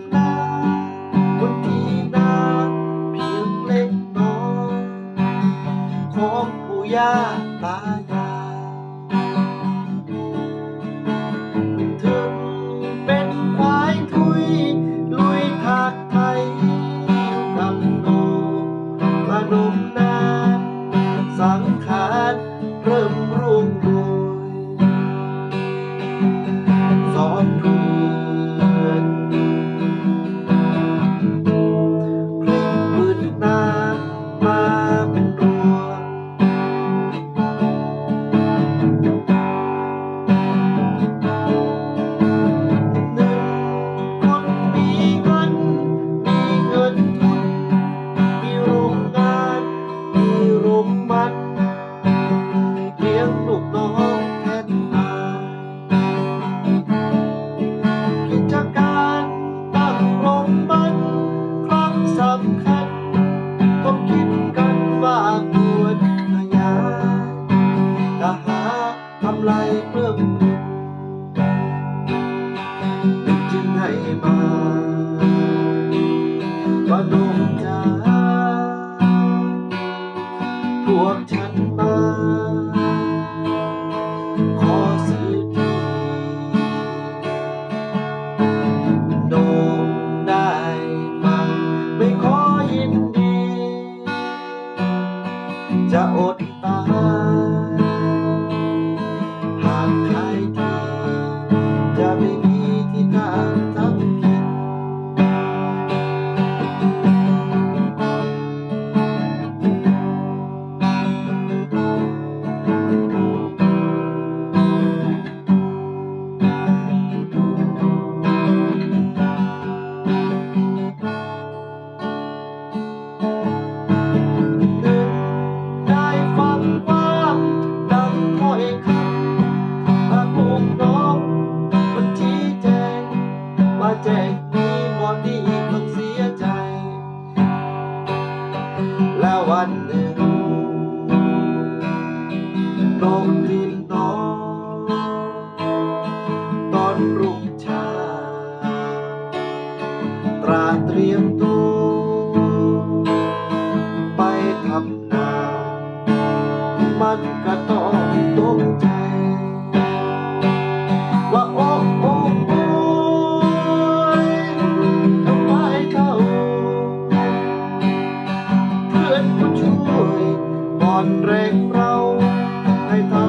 ำตาคนที่รักเพียงเล็กน้อยของปู่ย่าตาย ก็ดวงใจพวกฉันมาขอสื่ทีโด่งได้ฟัไม่ขอยินดี จะอดตายันหนึ่งนกดินน้อยตอนรุ่งเช้าตราเตรียมตัวไปทำนามันก็ต้อง อนแรงเราให้ทำ